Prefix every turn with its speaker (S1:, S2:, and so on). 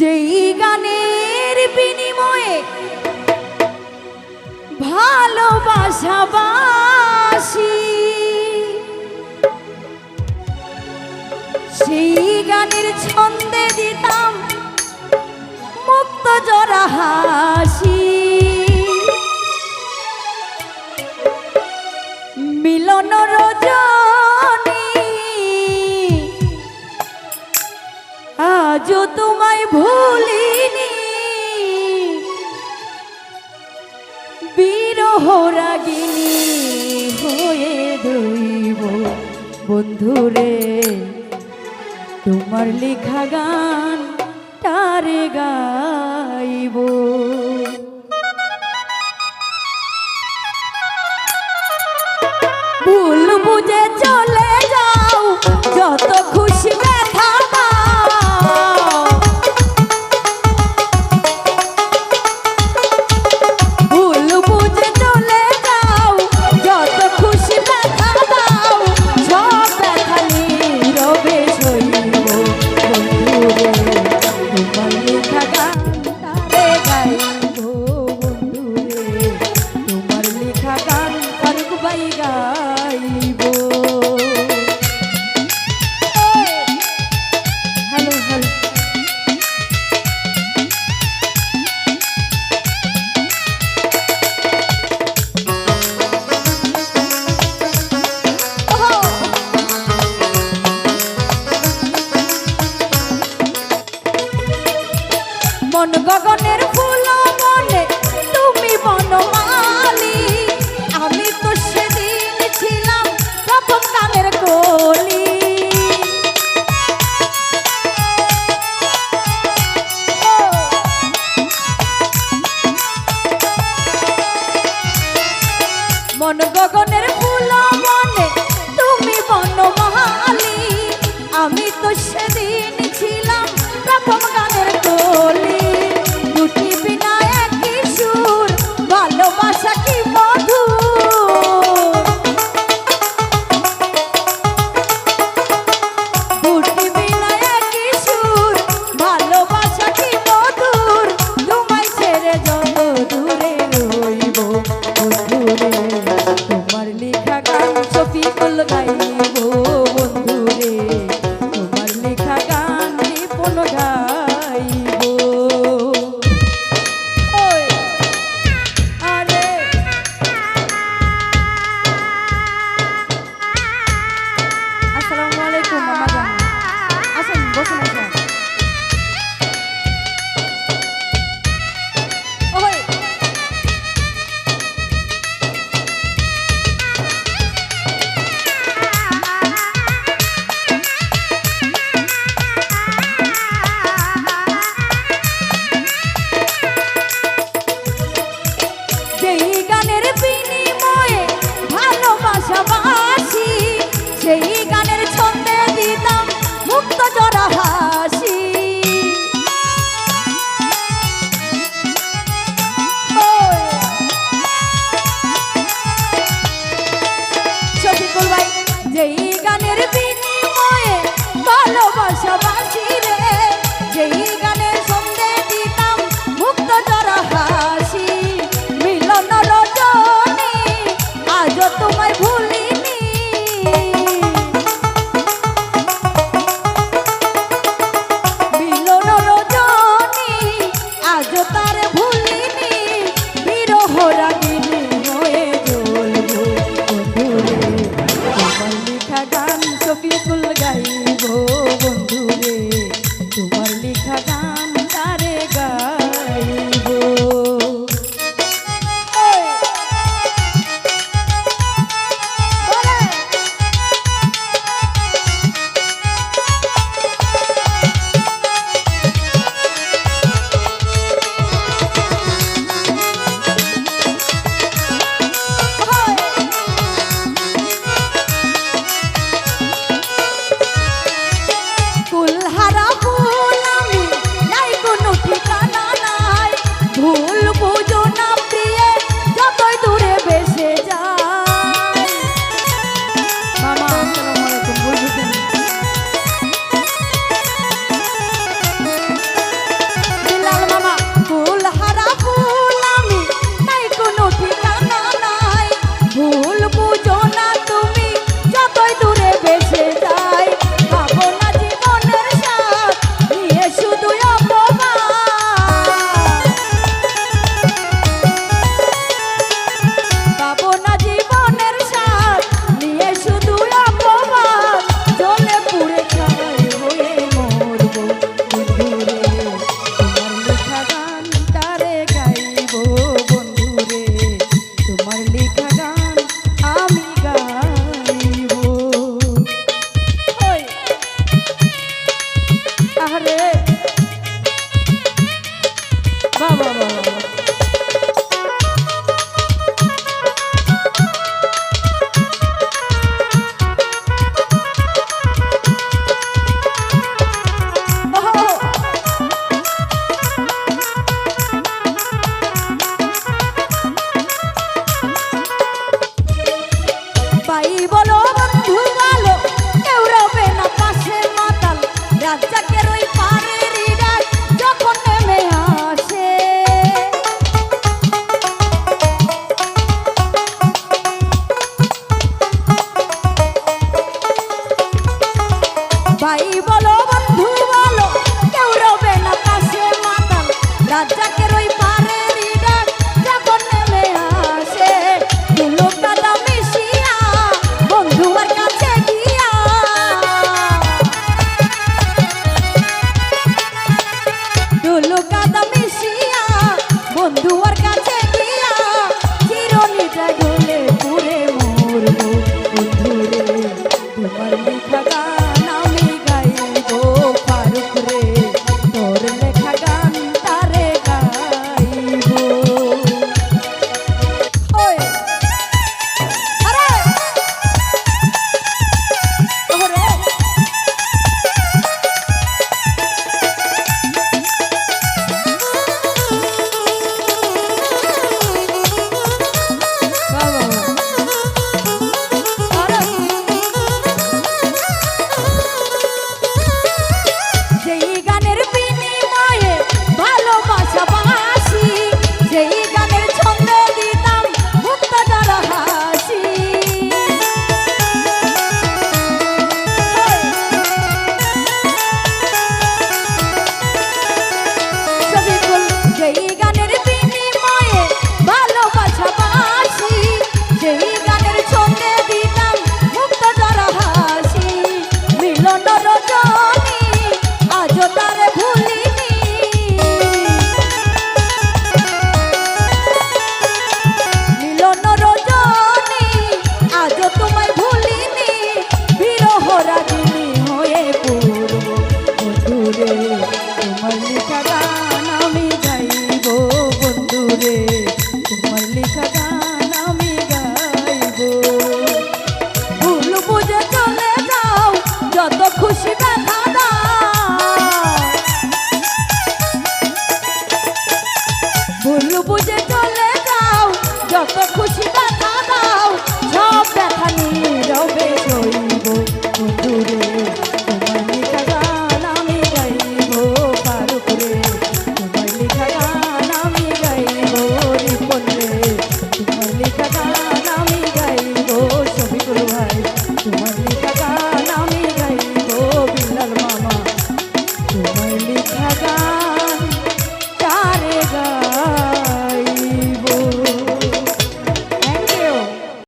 S1: যেই গানের বিনিময়ে ভালোবাসাবাসি সেই গানের ছন্দে দিতাম মুক্ত জরা হাসি। মিলন রোজা বন্ধুরে তোমার লেখা গান তারে গাইব। ভুল বুঝে চলে যাও যত খুশি সেদিন ছিলাম প্রথম সেই গানের বিনিময়ে ভালোবাসাবাসি, সেই গানের ছন্দে দিতাম মুক্ত জরা হাসি। যেই গানের বিনিময়ে ভালোবাসাবাসি বন্ধু বন্ধুরে। কান্দি কাদা